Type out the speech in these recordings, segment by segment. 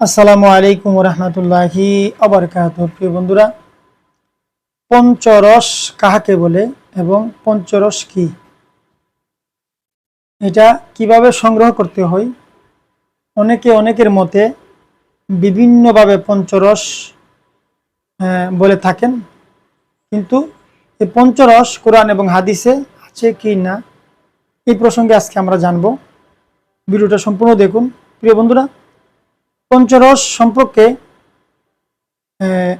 আসসালামু আলাইকুম রহমতুল্লাহি আবরকাত প্রিয় বন্ধুরা, পঞ্চরস কাহাকে বলে এবং পঞ্চরস কি? এটা কীভাবে সংগ্রহ করতে হয়? অনেকে অনেকের মতে বিভিন্নভাবে পঞ্চরস বলে থাকেন। কিন্তু এই পঞ্চরস কোরআন এবং হাদিসে আছে কি না, এই প্রসঙ্গে আজকে আমরা জানব। ভিডিওটা সম্পূর্ণ দেখুন। প্রিয় বন্ধুরা পঞ্চরস সম্পর্কে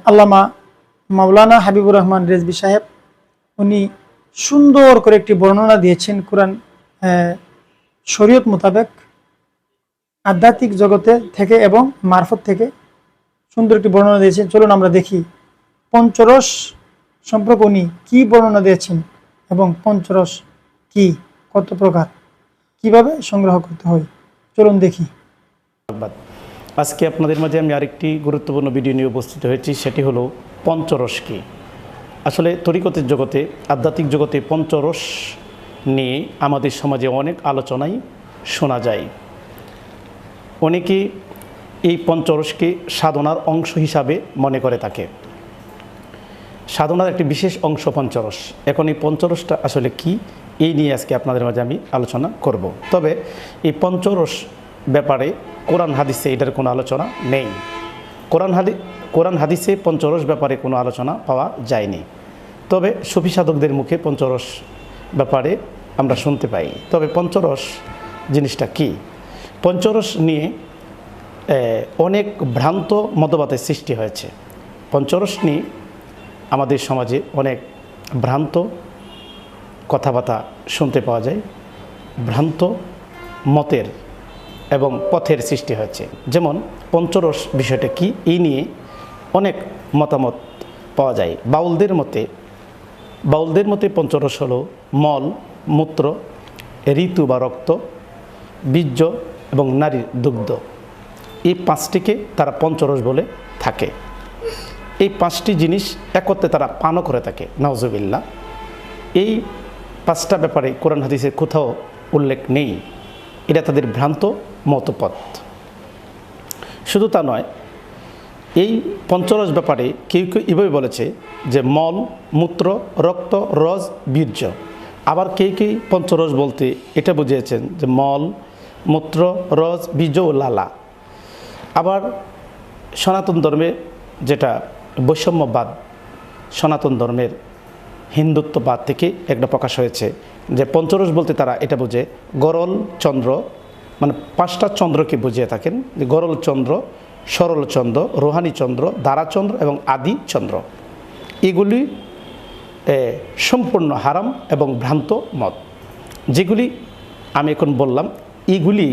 আল্লামা মাওলানা হাবিবুর রহমান রেজবি সাহেব, উনি সুন্দর করে একটি বর্ণনা দিয়েছেন কোরআন শরীয়ত মোতাবেক আধ্যাত্মিক জগতে থেকে এবং মারফত থেকে। সুন্দর একটি বর্ণনা দিয়েছেন। চলুন আমরা দেখি পঞ্চরস সম্পর্কে উনি কি বর্ণনা দিয়েছেন এবং পঞ্চরস কি, কত প্রকার, কীভাবে সংগ্রহ করতে হয়। চলুন দেখি। আজকে আপনাদের মাঝে আমি আরেকটি গুরুত্বপূর্ণ ভিডিও নিয়ে উপস্থিত হয়েছি, সেটি হলো পঞ্চরস কি? আসলে তরিকতের জগতে, আধ্যাত্মিক জগতে পঞ্চরস নিয়ে আমাদের সমাজে অনেক আলোচনাই শোনা যায়। অনেকে এই পঞ্চরসকে সাধনার অংশ হিসাবে মনে করে থাকে। সাধনার একটি বিশেষ অংশ পঞ্চরস। এখন এই পঞ্চরসটা আসলে কি? এই নিয়ে আজকে আপনাদের মাঝে আমি আলোচনা করব। তবে এই পঞ্চরস ব্যাপারে কোরআন হাদিসে এটার কোনো আলোচনা নেই। কোরআন হাদি, কোরআন হাদিসে পঞ্চরস ব্যাপারে কোনো আলোচনা পাওয়া যায়নি। তবে সুফি সাধকদের মুখে পঞ্চরস ব্যাপারে আমরা শুনতে পাই। তবে পঞ্চরস জিনিসটা কি? পঞ্চরস নিয়ে অনেক ভ্রান্ত মতবাদের সৃষ্টি হয়েছে। পঞ্চরস নিয়ে আমাদের সমাজে অনেক ভ্রান্ত কথাবার্তা শুনতে পাওয়া যায়। ভ্রান্ত মতের এবং পথের সৃষ্টি হয়েছে। যেমন পঞ্চরস বিষয়টা কি? এই নিয়ে অনেক মতামত পাওয়া যায়। বাউলদের মতে বাউলদের মতে পঞ্চরস হলো মল, মূত্র, ঋতু বা রক্ত, বীর্য এবং নারীর দুগ্ধ। এই পাঁচটিকে তারা পঞ্চরস বলে থাকে। এই পাঁচটি জিনিস একত্রে তারা পানও করে থাকে। নওজবিল্লা এই পাঁচটা ব্যাপারে কোরআন হাদিসের কোথাও উল্লেখ নেই। এটা তাদের ভ্রান্ত মতপথ। শুধু তা নয়, এই পঞ্চরস ব্যাপারে কেউ কেউ এভাবে বলেছে যে মল, মূত্র, রক্ত, রস, বীর্য। আবার কেউ কেউ পঞ্চরস বলতে এটা বুঝিয়েছেন যে মল, মূত্র, রস, বীর্য ও লালা। আবার সনাতন ধর্মে যেটা বৈষম্যবাদ, সনাতন ধর্মের হিন্দুত্ববাদ থেকে একটা প্রকাশ হয়েছে যে পঞ্চরস বলতে তারা এটা বোঝে, গরল, চন্দ্র মানে পাঁচটা চন্দ্রকে বুঝিয়ে থাকেন, যে গরল চন্দ্র, সরল চন্দ্র, রোহানী চন্দ্র দ্বারাচন্দ্র এবং আদি চন্দ্র। এগুলি সম্পূর্ণ হারাম এবং ভ্রান্ত মত। যেগুলি আমি এখন বললাম, এগুলি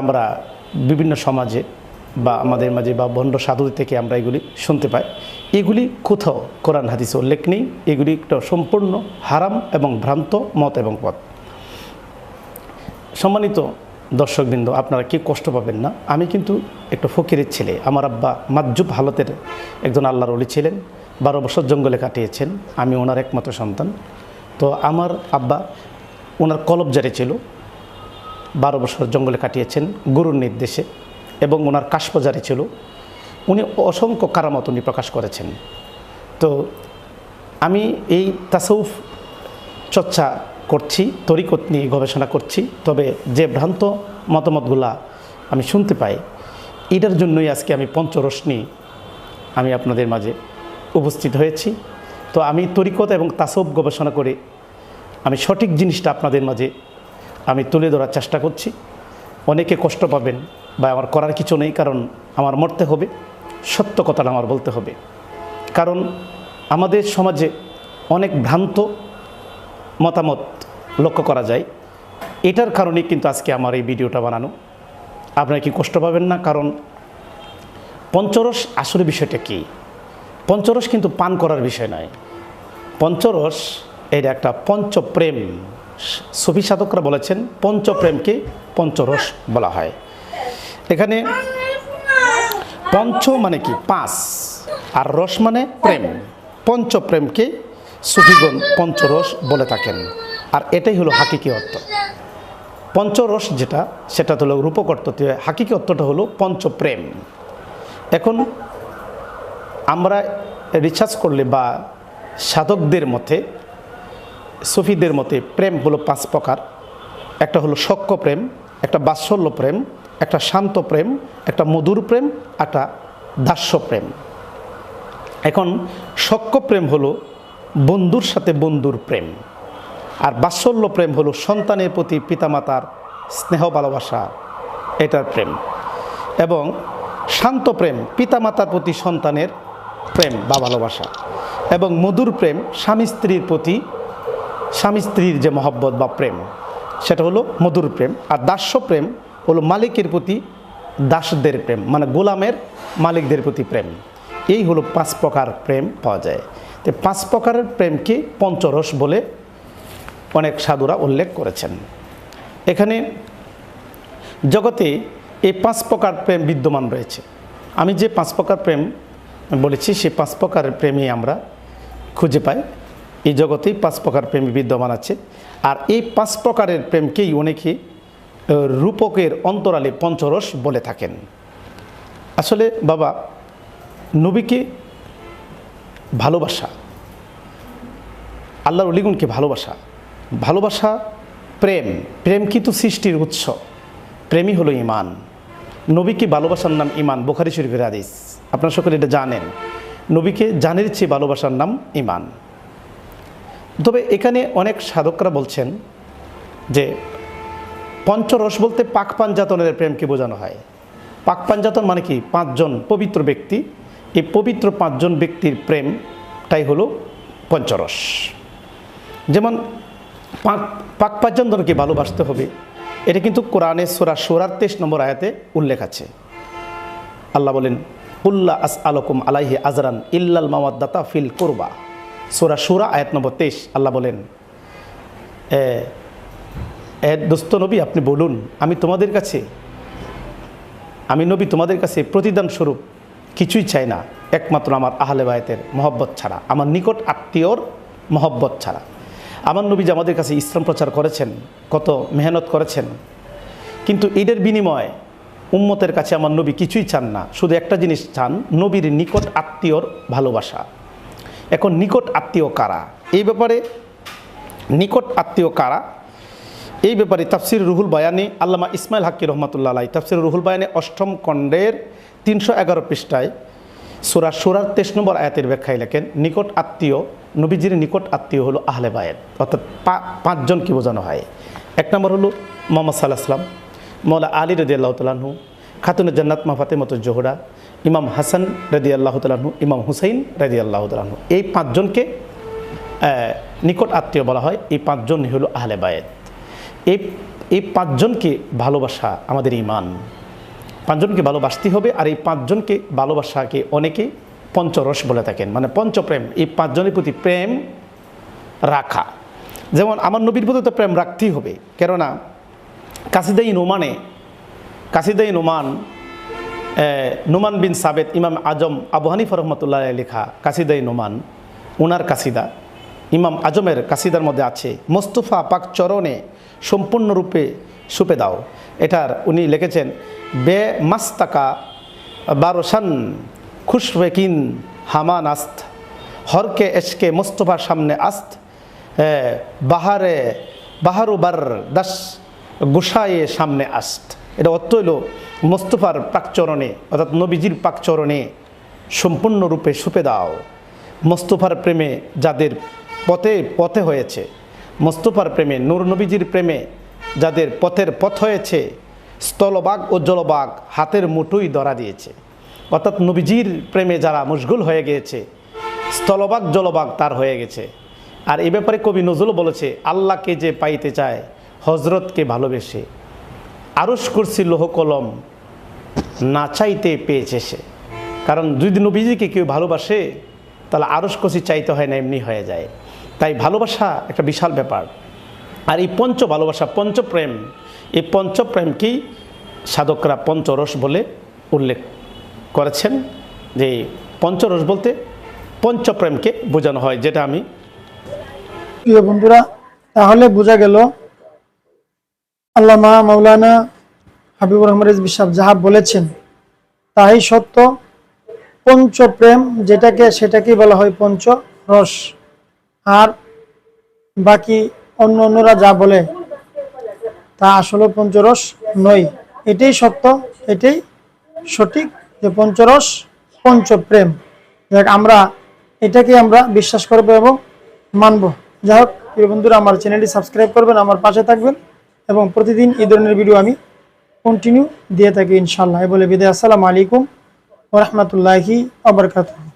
আমরা বিভিন্ন সমাজে বা আমাদের মাঝে বা বন্ড সাধু থেকে আমরা এগুলি শুনতে পাই। এগুলি কোথাও কোরআন, হাদিসে উল্লেখ নেই। এগুলি একটা সম্পূর্ণ হারাম এবং ভ্রান্ত মত এবং পথ। সম্মানিত দর্শকবৃন্দ, আপনারা কি কষ্ট পাবেন না? আমি কিন্তু একটা ফকিরের ছেলে। আমার আব্বা মাজুব হালতের একজন আল্লাহর অলি ছিলেন, বারো বছর জঙ্গলে কাটিয়েছেন। আমি ওনার একমাত্র সন্তান। তো আমার আব্বা ওনার কলব জারি ছিল। বারো বছর জঙ্গলে কাটিয়েছেন গুরুর নির্দেশে এবং ওনার কাশপজারি ছিল। উনি অসংখ্য কারামত উনি প্রকাশ করেছেন। তো আমি এই তাসৌফ চর্চা করছি, তরিকত নিয়ে গবেষণা করছি, তবে যে ভ্রান্ত মতামতগুলা আমি শুনতে পাই, এটার জন্যই আজকে আমি পঞ্চরশ্মি আমি আপনাদের মাঝে উপস্থিত হয়েছি। তো আমি তরিকত এবং তাসব গবেষণা করে আমি সঠিক জিনিসটা আপনাদের মাঝে আমি তুলে ধরার চেষ্টা করছি। অনেকে কষ্ট পাবেন বা আমার করার কিছু নেই, কারণ আমার মরতে হবে, সত্য কথাটা আমার বলতে হবে। কারণ আমাদের সমাজে অনেক ভ্রান্ত মতামত লক্ষ্য করা যায়। এটার কারণেই কিন্তু আজকে আমার এই ভিডিওটা বানানো। আপনারা কি কষ্ট পাবেন না? কারণ পঞ্চরস আসলে বিষয়টা কী? পঞ্চরস কিন্তু পান করার বিষয় নয়। পঞ্চরস এটা একটা পঞ্চপ্রেম। সুফি সাধকরা বলেছেন, পঞ্চপ্রেমকে পঞ্চরস বলা হয়। এখানে পঞ্চ মানে কি? পাঁচ। আর রস মানে প্রেম। পঞ্চপ্রেমকে সুফিগণ পঞ্চরস বলে থাকেন। আর এটাই হলো হাকিকি অর্থ। পঞ্চরস যেটা, সেটা হলো রূপক অর্থ হাকিকি অর্থটা হলো পঞ্চপ্রেম। এখন আমরা রিসার্চ করলে বা সাধকদের মতে, সুফিদের মতে প্রেম হলো পাঁচ প্রকার। একটা হলো সক্ষ প্রেম, একটা বাৎসল্য প্রেম, একটা শান্ত প্রেম, একটা মধুর প্রেম, একটা দাস্য প্রেম। এখন সক্ষ প্রেম হলো বন্ধুর সাথে বন্ধুর প্রেম। আর বাৎসল্য প্রেম হলো সন্তানের প্রতি পিতামাতার স্নেহ ভালোবাসা, এটার প্রেম। এবং শান্ত প্রেম, পিতামাতার প্রতি সন্তানের প্রেম বা ভালোবাসা। এবং মধুর প্রেম, স্বামী স্ত্রীর প্রতি, স্বামী স্ত্রীর যে মহব্বত বা প্রেম, সেটা হলো মধুর প্রেম। আর দাস্য প্রেম হলো মালিকের প্রতি দাসদের প্রেম মানে গোলামের মালিকদের প্রতি প্রেম। এই হলো পাঁচ প্রকার প্রেম পাওয়া যায়। তো পাঁচ প্রকারের প্রেমকে পঞ্চরস বলে অনেক সাধুরা উল্লেখ করেছেন। এখানে জগতে এই পাঁচ প্রকার প্রেম বিদ্যমান রয়েছে। আমি যে পাঁচ প্রকার প্রেম বলেছি সেই পাঁচ প্রকারের প্রেমই আমরা খুঁজে পাই। এই জগতেই পাঁচ প্রকার প্রেম বিদ্যমান আছে। আর এই পাঁচ প্রকারের প্রেমকেই অনেকে রূপকের অন্তরালে পঞ্চরস বলে থাকেন। আসলে বাবা, নবীকে ভালোবাসা। আল্লাহর অলিগুণকে ভালোবাসা। ভালোবাসা, প্রেম। প্রেম কিন্তু সৃষ্টির উৎস। প্রেমই হলো ইমান নবীকে ভালোবাসার নাম ইমান বোখারি শরীফের হাদিস। আপনারা সকলে এটা জানেন। নবীকে জানের চেয়ে ভালোবাসার নাম ইমান তবে এখানে অনেক সাধকরা বলছেন যে, পঞ্চরস বলতে পাক পাঞ্জাতনের প্রেমকে বোঝানো হয়। পাক পাঞ্জাতন মানে কি? পাঁচজন পবিত্র ব্যক্তি এই পবিত্র পাঁচজন ব্যক্তির প্রেমটাই হলো পঞ্চরস। যেমন পাক পাক পাঞ্জাতনকে ভালোবাসতে হবে, এটা কিন্তু কোরআনে সোরা সোরার তেইশ নম্বর আয়াতে উল্লেখ আছে। আল্লাহ বলেন উল্লা আস আলকুম আলাইহি আজরান ইল্লাল মাওয়াদ্দাতা ফিল কোরবা। সোরা সোরা আয়াত নম্বর তেইশ, আল্লাহ বলেন দোস্ত নবী, আপনি বলুন, আমি তোমাদের কাছে, আমি নবী তোমাদের কাছে প্রতিদান স্বরূপ কিছুই চাই না। একমাত্র আমার আহলে বায়তের মহব্বত ছাড়া, আমার নিকট আত্মীয়র মহব্বত ছাড়া। আমার নবী যে আমাদের কাছে ইসলাম প্রচার করেছেন, কত মেহনত করেছেন। কিন্তু এদের বিনিময়ে উম্মতের কাছে আমার নবী কিছুই চান না। শুধু একটা জিনিস চান, নবীর নিকট আত্মীয়র ভালোবাসা। এখন নিকট আত্মীয় কারা? এই ব্যাপারে নিকট আত্মীয় কারা? এই ব্যাপারে তাফসির রুহুল বায়ানে, আল্লামা ইসমাইল হাক্কি রহমতুল্লাহ আলাই তাফসির রুহুল বায়ানে অষ্টম খণ্ডের তিনশো এগারো পৃষ্ঠায় সুরা সুরার তেইশ নম্বর আয়াতের ব্যাখ্যায় লেখেন, নিকট আত্মীয়, নবীজির নিকট আত্মীয় হলো আহলে বায়েত। অর্থাৎ পাঁচজনকে বোঝানো হয়? এক নম্বর হলো মোহাম্মদ সাল্লাহ সাল্লাম মৌলা আলী রদি আল্লাহ তালাহু খাতুনের জান্নাত মাফাতে মতো জোহরা, ইমাম হাসান রদি আল্লাহ তালাহু ইমাম হুসাইন রদি আল্লাহ তালাহু এই পাঁচজনকে নিকট আত্মীয় বলা হয়, এই পাঁচজনই হলো আহলে বায়েত। এই এই পাঁচজনকে ভালোবাসা আমাদের ইমান পাঁচজনকে ভালোবাসতে হবে আর এই পাঁচজনকে ভালোবাসাকে অনেকে পঞ্চরস বলে থাকেন। মানে পঞ্চপ্রেম, এই পাঁচজনের প্রতি প্রেম রাখা। যেমন আমার নবীর প্রতি তো প্রেম রাখতেই হবে। কেননা কাসিদাই নোমানে, কাসিদাই নোমান নোমান বিন সাবেদ ইমাম আজম আবু হানিফ রহমতুল্লাহ লেখা কাসিদাই নোমান ওনার কাসিদা। ইমাম আজমের কাসিদার মধ্যে আছে, মোস্তফা পাক চরণে সম্পূর্ণরূপে সুপে দাও। এটার উনি লিখেছেন, বে মাস্তাকা বারোসান খুশবেকিন হামান আস্ত, হরকে এসকে মোস্তফার সামনে আস্ত বাহারে, বাহারু বার দাস গোসায়ে সামনে আস্ত। এটা অর্থ হইল, মোস্তফার পাকচরণে অর্থাৎ নবীজির পাকচরণে সম্পূর্ণরূপে সুপে দাও। মোস্তফার প্রেমে যাদের পথে পথে হয়েছে। মোস্তফার প্রেমে, নূর নবীজির প্রেমে যাদের পথের পথ হয়েছে, স্থলবাগ ও জলবাগ হাতের মুঠোই ধরা দিয়েছে। অর্থাৎ নবীজির প্রেমে যারা মশগুল হয়ে গিয়েছে, স্থলবাগ, জলবাগ তার হয়ে গেছে। আর এ ব্যাপারে কবি নজরুল বলেছে, আল্লাহকে যে পাইতে চায় হজরতকে ভালোবেসে। আরস করছি লোহ কলম না চাইতে পেয়েছে সে। কারণ যদি নবীজিকে কেউ ভালোবাসে তাহলে আরস কষি চাইতে হয় না, এমনি হয়ে যায়। তাই ভালোবাসা একটা বিশাল ব্যাপার। আর এই পঞ্চ ভালোবাসা পঞ্চপ্রেম এই পঞ্চপ্রেমকেই সাধকরা পঞ্চরস বলে উল্লেখ করেছেন যে পঞ্চরস বলতে পঞ্চপ্রেমকে বোঝানো হয়, যেটা আমি প্রিয় বন্ধুরা, তাহলে বোঝা গেল আল্লামা মাওলানা হাবিবুর রহমান সাহেব যাহা বলেছেন তাই সত্য। পঞ্চপ্রেম যেটাকে সেটাকেই বলা হয় পঞ্চ রস। আর বাকি অন্য অন্যরা যা বলে, তা আসলে পঞ্চরস নয়। এটাই সত্য, এটাই সঠিক যে পঞ্চরস পঞ্চপ্রেম দেখ আমরা এটাকে আমরা বিশ্বাস করব এবং মানব। যাই হোক, প্রিয় বন্ধুরা, আমার চ্যানেলটি সাবস্ক্রাইব করবেন, আমার পাশে থাকবেন এবং প্রতিদিন এই ধরনের ভিডিও আমি কন্টিনিউ দিয়ে থাকি ইনশাল্লাহ বলে বিদায়, আসসালামু আলাইকুম। ওরহমতুল্লাহি আবরকাতুহ